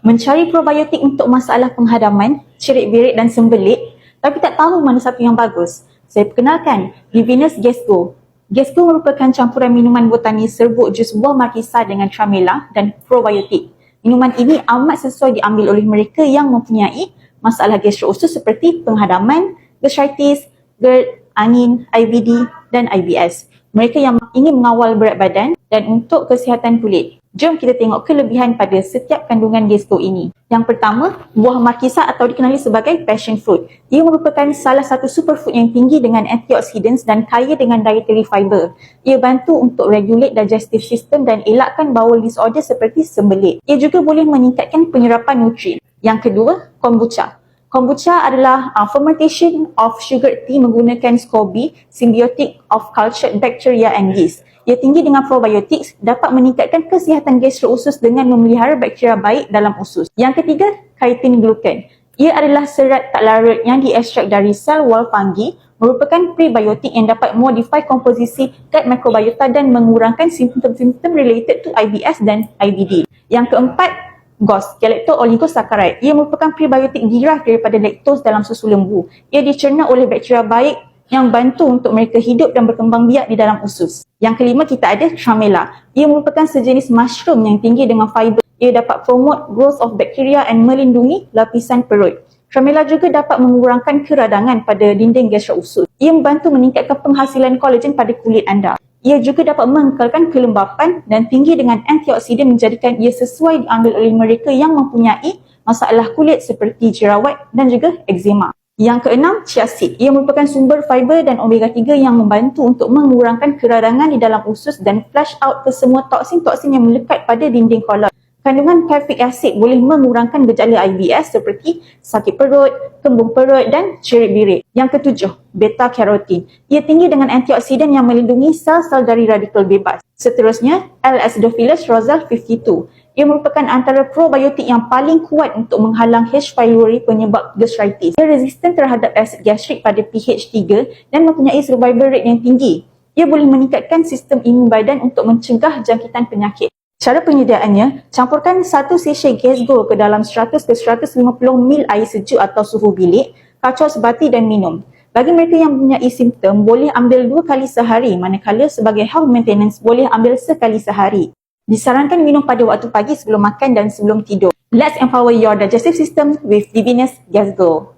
mencari probiotik untuk masalah penghadaman, cerit-berit dan sembelit tapi tak tahu mana satu yang bagus. Saya perkenalkan, Divinus Gesco. Gesco merupakan campuran minuman botani serbuk jus buah markisa dengan tramela dan probiotik. Minuman ini amat sesuai diambil oleh mereka yang mempunyai masalah gastrousus seperti penghadaman, gastritis, GERD, angin, IBD dan IBS. Mereka yang ingin mengawal berat badan dan untuk kesihatan kulit. Jom kita tengok kelebihan pada setiap kandungan gesto ini. Yang pertama, buah markisa atau dikenali sebagai passion fruit. Ia merupakan salah satu superfood yang tinggi dengan antioxidants dan kaya dengan dietary fiber. Ia bantu untuk regulate digestive system dan elakkan bowel disorder seperti sembelit. Ia juga boleh meningkatkan penyerapan nutrien. Yang kedua, kombucha. Kombucha adalah uh, fermentation of sugar tea menggunakan SCOBY, symbiotic of cultured bacteria and yeast. Ia tinggi dengan probiotics dapat meningkatkan kesihatan gastrousus dengan memelihara bakteria baik dalam usus. Yang ketiga, chitin gluten. Ia adalah serat tak larut yang diekstrak dari sel wall fungi merupakan prebiotik yang dapat modify komposisi gut microbiota dan mengurangkan simptom-simptom related to IBS dan IBD. Yang keempat, GOS, galacto-oligosaccharide. Ia merupakan prebiotik dirah daripada laktos dalam susu lembu. Ia dicerna oleh bakteria baik yang bantu untuk mereka hidup dan berkembang biak di dalam usus. Yang kelima kita ada tramela. Ia merupakan sejenis mushroom yang tinggi dengan fiber. Ia dapat promote growth of bacteria and melindungi lapisan perut. Tramela juga dapat mengurangkan keradangan pada dinding gastrousus. Ia membantu meningkatkan penghasilan kolagen pada kulit anda. Ia juga dapat mengekalkan kelembapan dan tinggi dengan antioksidan menjadikan ia sesuai diambil oleh mereka yang mempunyai masalah kulit seperti jerawat dan juga eczema. Yang keenam, chia seed. Ia merupakan sumber fiber dan omega 3 yang membantu untuk mengurangkan keradangan di dalam usus dan flush out ke semua toksin-toksin yang melekat pada dinding kolon. Kandungan cafic acid boleh mengurangkan gejala IBS seperti sakit perut, kembung perut dan cerit-birit. Yang ketujuh, beta carotene. Ia tinggi dengan antioksidan yang melindungi sel-sel dari radikal bebas. Seterusnya, L-Acidophilus rosal 52. Ia merupakan antara probiotik yang paling kuat untuk menghalang H. pylori penyebab gastritis. Ia resisten terhadap asid gastrik pada pH 3 dan mempunyai survival rate yang tinggi. Ia boleh meningkatkan sistem imun badan untuk mencegah jangkitan penyakit. Cara penyediaannya, campurkan satu sachet Gasgo ke dalam 100 ke 150 ml air sejuk atau suhu bilik, kacau sebati dan minum. Bagi mereka yang mempunyai simptom, boleh ambil dua kali sehari manakala sebagai health maintenance boleh ambil sekali sehari. Disarankan minum pada waktu pagi sebelum makan dan sebelum tidur. Let's empower your digestive system with Divinus Gasgo.